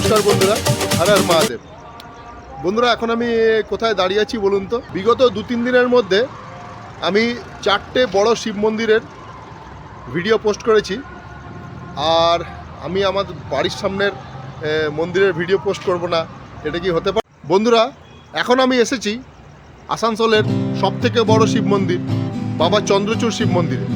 হর আর মহাদেব। বন্ধুরা, এখন আমি কোথায় দাঁড়িয়ে আছি বলুন তো? বিগত দু তিন দিনের মধ্যে আমি চারটে বড় শিব মন্দিরের ভিডিও পোস্ট করেছি। আর আমি আমার বাড়ির সামনের মন্দিরের ভিডিও পোস্ট করব না, এটা কি হতে পারে? বন্ধুরা, এখন আমি এসেছি আসানসোলের সব থেকে বড় শিব মন্দির, বাবা চন্দ্রচূড় শিব মন্দিরে।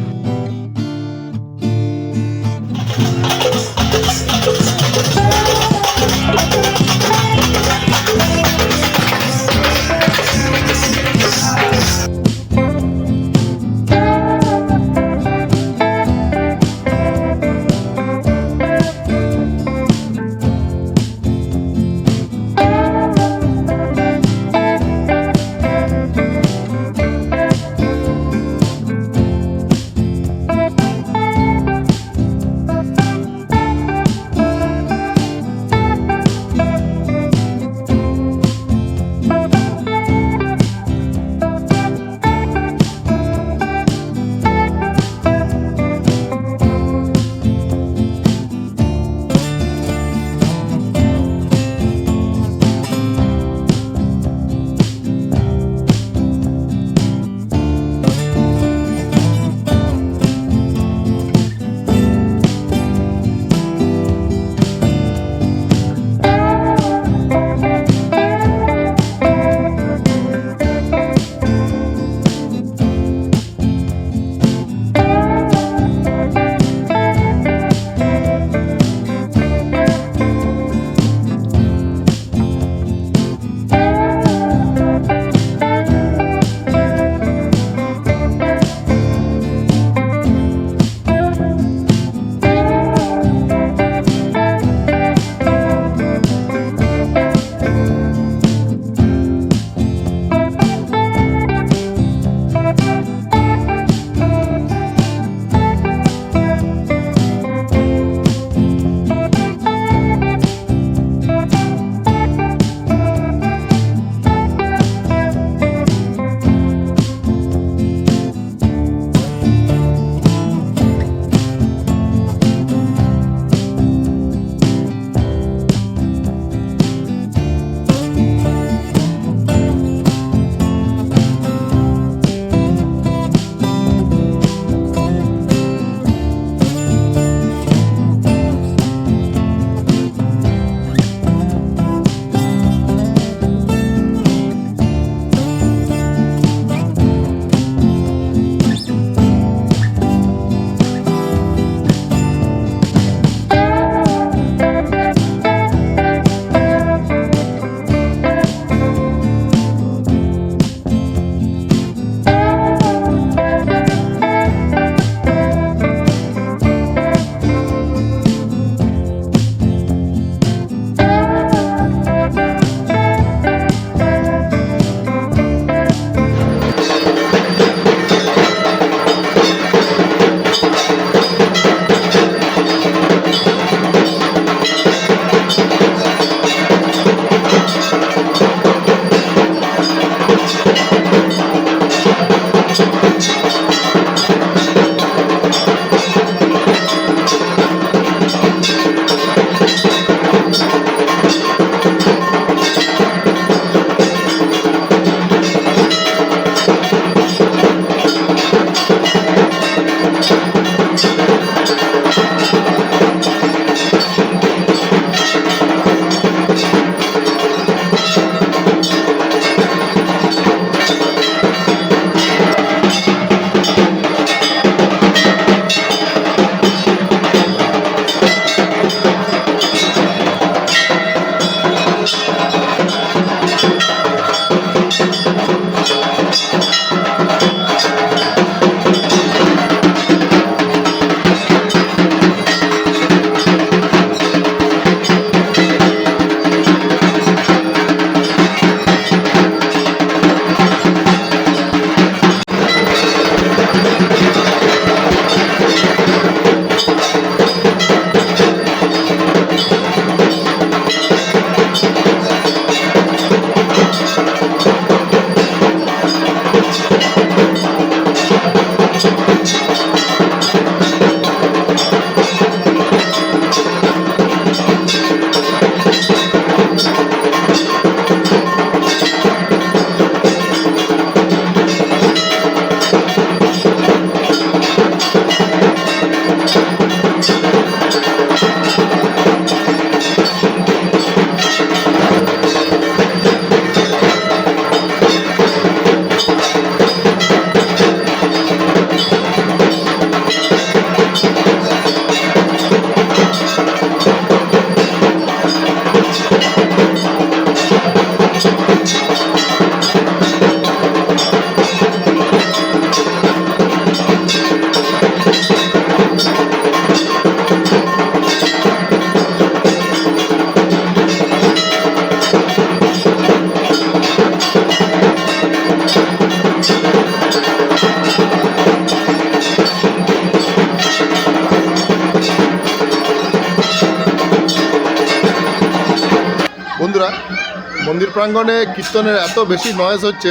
মন্দির প্রাঙ্গণে কীর্তনের এত বেশি নয়েজ হচ্ছে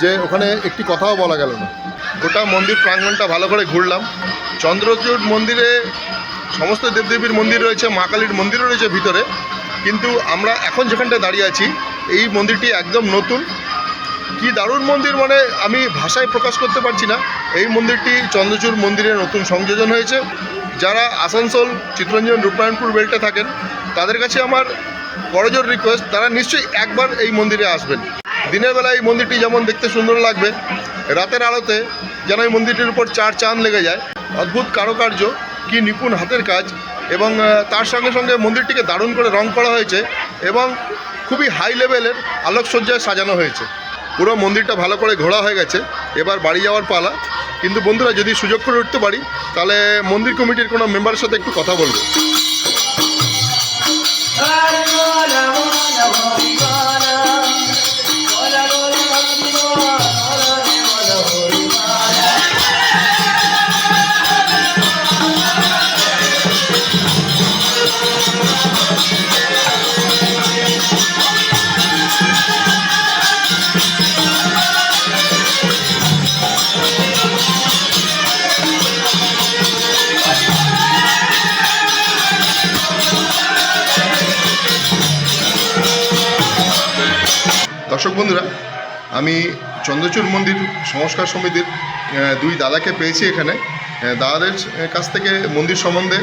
যে ওখানে একটি কথাও বলা গেল না। গোটা মন্দির প্রাঙ্গণটা ভালো করে ঘুরলাম। চন্দ্রচূড় মন্দিরে সমস্ত দেবদেবীর মন্দির রয়েছে, মা কালীর মন্দিরও রয়েছে ভিতরে। কিন্তু আমরা এখন যেখানটায় দাঁড়িয়ে আছি, এই মন্দিরটি একদম নতুন। কি দারুণ মন্দির মানে আমি ভাষায় প্রকাশ করতে পারছি না। এই মন্দিরটি চন্দ্রচূড় মন্দিরে নতুন সংযোজন হয়েছে। যারা আসানসোল, চিত্তরঞ্জন রূপনারায়ণপুর বেল্টে থাকেন, তাদের কাছে আমার বড়জোর রিকোয়েস্ট তারা নিশ্চয়ই একবার এই মন্দিরে আসবেন। দিনের বেলা এই মন্দিরটি যেমন দেখতে সুন্দর লাগবে, রাতের আলোতে যেন এই মন্দিরটির উপর চার চাঁদ লেগে যায়। অদ্ভুত কারুকার্য, কি নিপুণ হাতের কাজ এবং তার সঙ্গে সঙ্গে মন্দিরটিকে দারুণ করে রং করা হয়েছে এবং খুবই হাই লেভেলের আলোকসজ্জায় সাজানো হয়েছে। পুরো মন্দিরটা ভালো করে ঘোরা হয়ে গেছে, এবার বাড়ি যাওয়ার পালা। কিন্তু বন্ধুরা, যদি সুযোগ করে উঠতে পারি, তাহলে মন্দির কমিটির কোনো মেম্বারের সাথে একটু কথা বলব। দর্শক বন্ধুরা আমি চন্দ্রচূড় মন্দির সংস্কার সমিতির দুই দাদাকে পেয়েছি এখানে। দাদাদের কাছ থেকে মন্দির সম্বন্ধে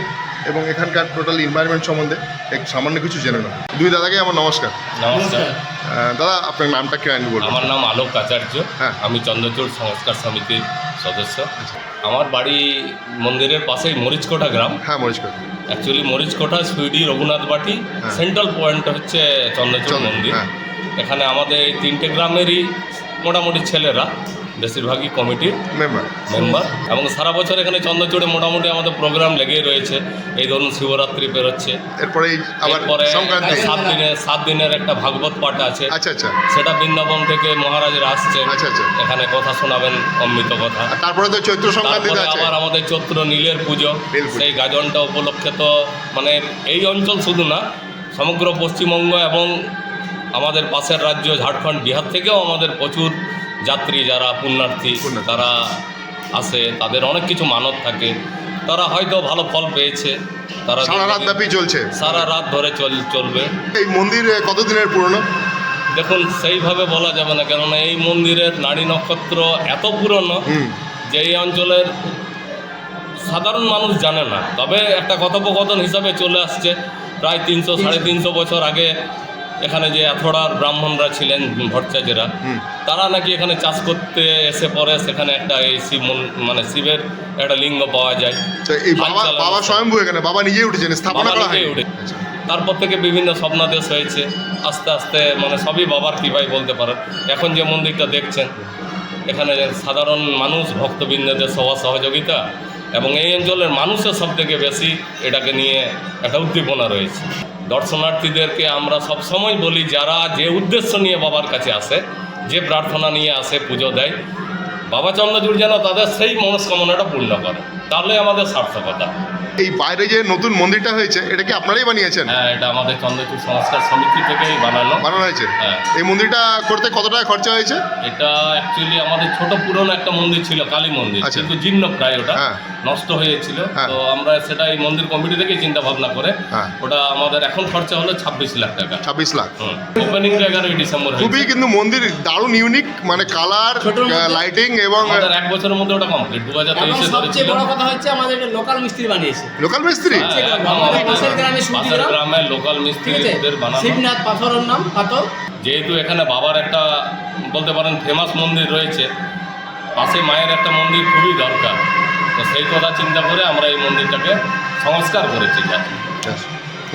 এবং এখানকার টোটাল এনভায়রনমেন্ট সম্বন্ধে এক সামান্য কিছু জেনে নেব দুই দাদাকে আমার নমস্কার। নমস্কার। দাদা আপনার নামটা কি আমি বলব আমার নাম আলোক আচার্য। হ্যাঁ। আমি চন্দ্রচূড় সংস্কার সমিতির সদস্য। আমার বাড়ি মন্দিরের পাশেই মরিচকোটা গ্রাম। হ্যাঁ মরিষ্কার অ্যাকচুয়ালি মরিচকোটা সুইডি রঘুনাথ বাটি হ্যাঁ। সেন্ট্রাল পয়েন্ট হচ্ছে চন্দ্রচূড় মন্দির। হ্যাঁ। এখানে আমাদের এই তিনটে গ্রামেরই মোটামুটি ছেলেরা বেশিরভাগই কমিটির মেম্বার মেম্বার এবং সারা বছর এখানে চন্দ্রচূড়ে মোটামুটি আমাদের প্রোগ্রাম লেগেই রয়েছে। এই ধরুন শিবরাত্রি পেরোচ্ছে এরপরে সাত দিনের সাত দিনের একটা ভাগবত পাঠ আছে। আচ্ছা আচ্ছা। সেটা বৃন্দাবন থেকে মহারাজরা আসছেন। আচ্ছা, আচ্ছা। এখানে কথা শোনাবেন অমৃত কথা। তারপরে তো চৈত্র আছে। আবার আমাদের চৈত্র নীলের পুজো। সেই গাজনটা উপলক্ষে তো মানে এই অঞ্চল শুধু না সমগ্র পশ্চিমবঙ্গ এবং আমাদের পাশের রাজ্য ঝাড়খণ্ড বিহার থেকেও আমাদের প্রচুর যাত্রী যারা পুণ্যার্থী। তারা আসে তাদের অনেক কিছু মানত থাকে। তারা হয়তো ভালো ফল পেয়েছে। তারা সারা রাত ব্যাপী চলছে। সারা রাত ধরে চল চলবে। এই মন্দির কতদিনের পুরনো? দেখুন সেইভাবে বলা যাবে না কেননা এই মন্দিরের নারী নক্ষত্র এত পুরনো যে এই অঞ্চলের সাধারণ মানুষ জানে না। তবে একটা কথোপকথন হিসাবে চলে আসছে প্রায় তিনশো সাড়ে তিনশো বছর আগে এখানে যে এথোড়ার ব্রাহ্মণরা ছিলেন ভট্টাচার্যরা তারা নাকি এখানে চাষ করতে এসে পরে সেখানে একটা এই শিব মন- মানে শিবের একটা লিঙ্গ পাওয়া যায়। এই বাবা। স্বয়ম্ভু এখানে বাবা নিজেই উঠেছেন স্থাপনা করা উঠে- আচ্ছা। তারপর থেকে বিভিন্ন স্বপ্নাদেশ হয়েছে আস্তে আস্তে মানে সবই বাবার কৃপাই বলতে পারেন। এখন যে মন্দিরটা দেখছেন এখানে সাধারণ মানুষ ভক্তবৃন্দদের সবার সহযোগিতা এবং এই অঞ্চলের মানুষের সব থেকে বেশি এটাকে নিয়ে একটা উদ্দীপনা রয়েছে। দর্শনার্থীদেরকে আমরা সবসময় বলি, যারা যে উদ্দেশ্য নিয়ে বাবার কাছে আসে, যে প্রার্থনা নিয়ে আসে, পুজো দেয়, বাবা চন্দ্রচূড় যেন তাদের সেই মনস্কামনাটা পূর্ণ করে। তাহলে আমাদের সার্থকতা। এই বাইরে যে নতুন মন্দিরটা হয়েছে এটা কি আপনারাই বানিয়েছেন? হ্যাঁ এটা আমাদের চন্দ্রচূড় সংস্কার সমিতি থেকেই বানানো বানানো হয়েছে। হ্যাঁ। এই মন্দিরটা করতে কত টাকা খরচা হয়েছে? এটা অ্যাকচুয়ালি আমাদের ছোট পুরনো একটা মন্দির ছিল কালী মন্দির। আচ্ছা। কিন্তু জীর্ণ প্রায় ওটা। হ্যাঁ। নষ্ট হয়েছিল। হ্যাঁ। তো আমরা সেটা এই মন্দির কমিটি থেকে চিন্তা ভাবনা করে হ্যাঁ। ওটা আমাদের এখন খরচা হলো ছাব্বিশ লাখ টাকা। ছাব্বিশ লাখ। ওপেনিংটা এগারোই ডিসেম্বর খুবই কিন্তু মন্দির দারুণ ইউনিক মানে কালার লাইটিং এবং এক বছরের মধ্যে ওটা কমপ্লিট দু হাজার তেইশে সবচেয়ে বড় কথা হচ্ছে আমাদের লোকাল মিস্ত্রি বানিয়েছে। লোকাল মিস্ত্রি? হ্যাঁ, পাশের গ্রাম। গ্রামের লোকাল শিবনাথ পাথরের নাম পাথর। যেহেতু এখানে বাবার একটা বলতে পারেন ফেমাস মন্দির রয়েছে পাশে মায়ের একটা মন্দির খুবই দরকার। তো সেই কথা চিন্তা করে আমরা এই মন্দিরটাকে সংস্কার করেছি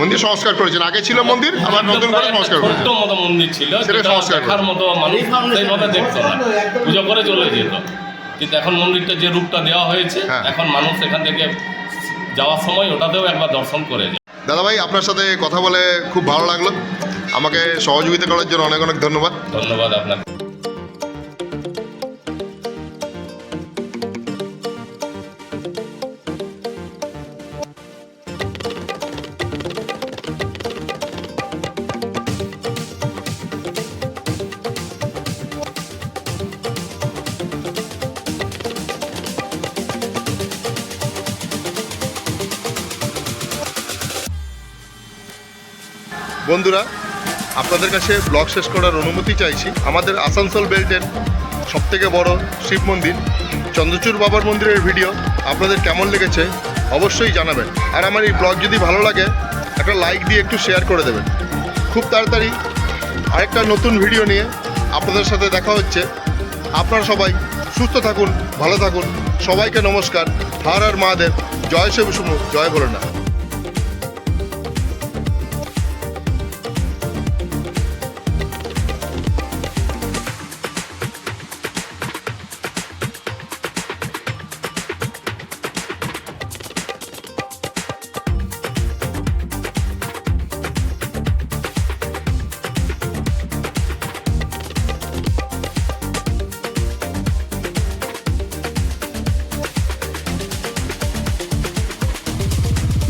মন্দির সংস্কার করেছেন। আগে ছিল মন্দির আবার নতুন করে সংস্কার করেছেন। ছোট্ট মতো মন্দির ছিল সেটা সংস্কার দেখার মতো মানুষ Reformation সেইভাবে দেখতো না। পুজো করে চলে যেত। কিন্তু এখন মন্দিরটা যে রূপটা দেওয়া হয়েছে হ্যাঁ। এখন মানুষ এখান থেকে যাওয়ার সময় ওটাতেও একবার দর্শন করে যায় দাদাভাই আপনার সাথে কথা বলে খুব ভালো লাগল। আমাকে সহযোগিতা করার জন্য অনেক অনেক ধন্যবাদ। ধন্যবাদ আপনাকে। বন্ধুরা, আপনাদের কাছে ব্লগ শেষ করার অনুমতি চাইছি। আমাদের আসানসোল বেল্টের সবথেকে বড় শিব মন্দির, চন্দ্রচূড় বাবার মন্দিরের ভিডিও আপনাদের কেমন লেগেছে অবশ্যই জানাবেন। আর আমার এই ব্লগ যদি ভালো লাগে, একটা লাইক দিয়ে একটু শেয়ার করে দেবেন। খুব তাড়াতাড়ি আরেকটা নতুন ভিডিও নিয়ে আপনাদের সাথে দেখা হচ্ছে। আপনারা সবাই সুস্থ থাকুন, ভালো থাকুন। সবাইকে নমস্কার। হার আর মাদের জয় শিব জয় ভোলেনাথ।